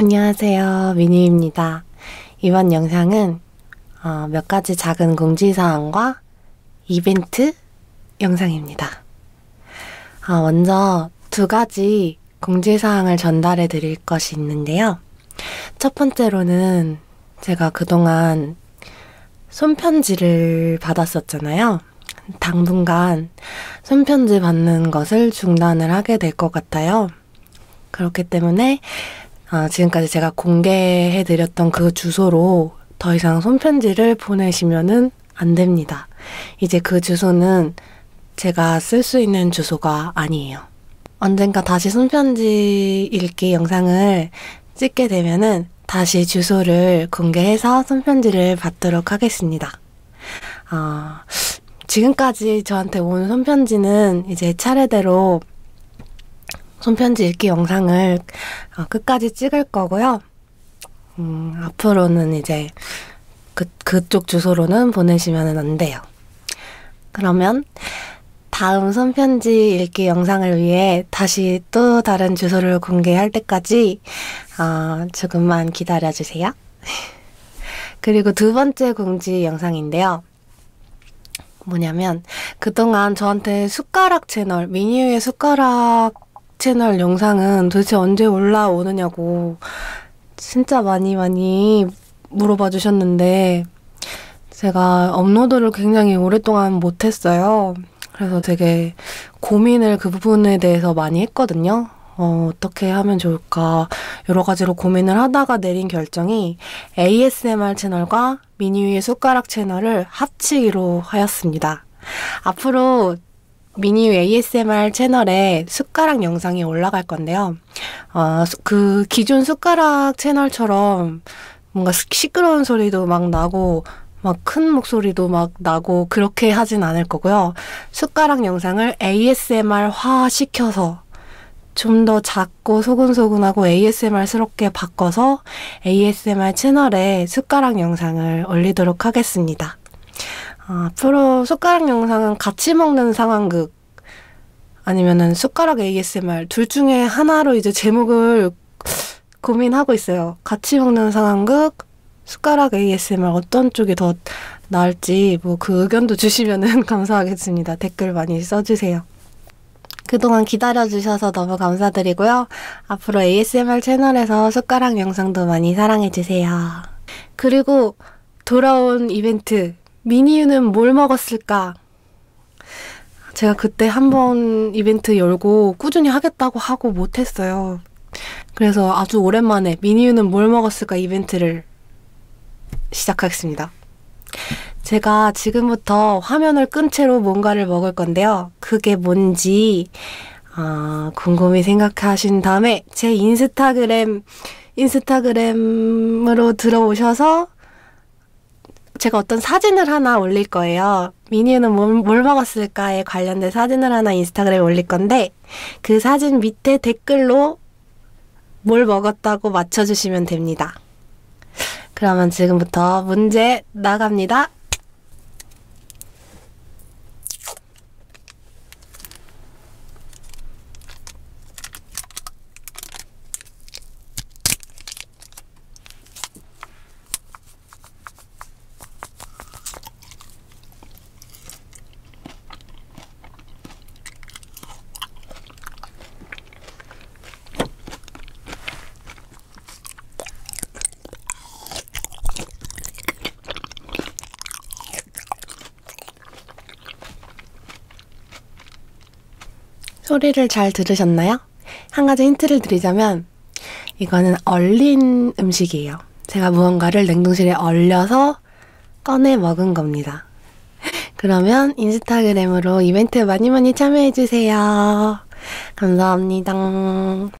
안녕하세요. 미니입니다. 이번 영상은 어, 몇 가지 작은 공지사항과 이벤트 영상입니다. 어, 먼저 두 가지 공지사항을 전달해 드릴 것이 있는데요. 첫 번째로는 제가 그동안 손편지를 받았었잖아요. 당분간 손편지 받는 것을 중단을 하게 될 것 같아요. 그렇기 때문에 어, 지금까지 제가 공개해드렸던 그 주소로 더 이상 손편지를 보내시면은 안 됩니다. 이제 그 주소는 제가 쓸 수 있는 주소가 아니에요. 언젠가 다시 손편지 읽기 영상을 찍게 되면은 다시 주소를 공개해서 손편지를 받도록 하겠습니다. 어, 지금까지 저한테 온 손편지는 이제 차례대로 손편지 읽기 영상을 어, 끝까지 찍을 거고요. 음, 앞으로는 이제 그, 그쪽 주소로는 보내시면 안 돼요. 그러면 다음 손편지 읽기 영상을 위해 다시 또 다른 주소를 공개할 때까지 어, 조금만 기다려주세요. 그리고 두 번째 공지 영상인데요. 뭐냐면 그동안 저한테 숟가락 채널, 미니유의 숟가락 채널 영상은 도대체 언제 올라오느냐고 진짜 많이 많이 물어봐 주셨는데 제가 업로드를 굉장히 오랫동안 못했어요. 그래서 되게 고민을 그 부분에 대해서 많이 했거든요. 어, 어떻게 하면 좋을까 여러 가지로 고민을 하다가 내린 결정이 ASMR 채널과 미니위의 숟가락 채널을 합치기로 하였습니다. 앞으로 미니 ASMR 채널에 숟가락 영상이 올라갈 건데요. 어, 그 기존 숟가락 채널처럼 뭔가 시끄러운 소리도 막 나고 막 큰 목소리도 막 나고 그렇게 하진 않을 거고요. 숟가락 영상을 ASMR화 시켜서 좀 더 작고 소근소근하고 ASMR스럽게 바꿔서 ASMR 채널에 숟가락 영상을 올리도록 하겠습니다. 어, 앞으로 숟가락 영상은 같이 먹는 상황극 아니면은 숟가락 ASMR 둘 중에 하나로 이제 제목을 고민하고 있어요. 같이 먹는 상황극, 숟가락 ASMR 어떤 쪽이 더 나을지 뭐 그 의견도 주시면은 감사하겠습니다. 댓글 많이 써주세요. 그동안 기다려주셔서 너무 감사드리고요. 앞으로 ASMR 채널에서 숟가락 영상도 많이 사랑해주세요. 그리고 돌아온 이벤트 미니유는 뭘 먹었을까? 제가 그때 한 번 이벤트 열고 꾸준히 하겠다고 하고 못했어요. 그래서 아주 오랜만에 미니유는 뭘 먹었을까 이벤트를 시작하겠습니다. 제가 지금부터 화면을 끈 채로 뭔가를 먹을 건데요. 그게 뭔지 어, 궁금히 생각하신 다음에 제 인스타그램 인스타그램으로 들어오셔서 제가 어떤 사진을 하나 올릴 거예요. 미니는 뭘, 뭘 먹었을까에 관련된 사진을 하나 인스타그램에 올릴 건데 그 사진 밑에 댓글로 뭘 먹었다고 맞춰주시면 됩니다. 그러면 지금부터 문제 나갑니다. 소리를 잘 들으셨나요? 한 가지 힌트를 드리자면 이거는 얼린 음식이에요. 제가 무언가를 냉동실에 얼려서 꺼내 먹은 겁니다. 그러면 인스타그램으로 이벤트 많이 많이 참여해주세요. 감사합니다.